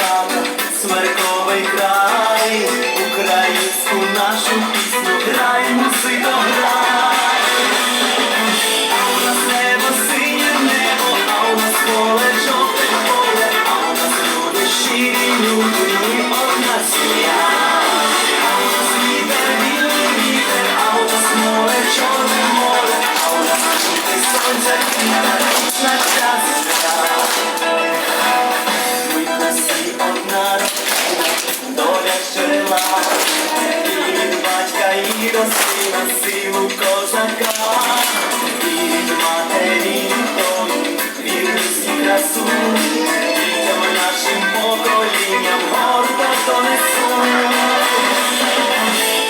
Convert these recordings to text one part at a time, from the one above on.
кохала, смерковий край, українську нашу пісню грай, музика грай. А у нас небо синє небо, а у нас поле жовте поле, а у нас люди одна сім'я. А у нас вітер, білий а у нас море, чорне море, а у нас сонце, і на час. носила силу козака, від матері той, вірності красу, і нашим поколінням гордо донесу.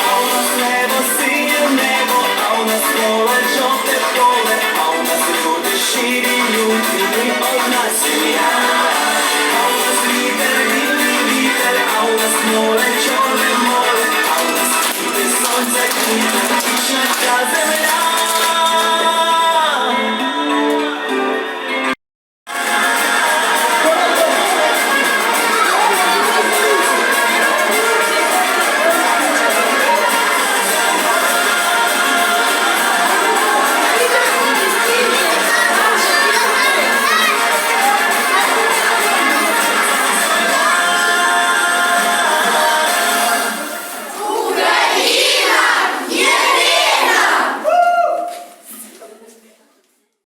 А у нас небо синє небо, а у нас поле жовте поле, а у нас люди щирі, люди, ми одна. Yeah.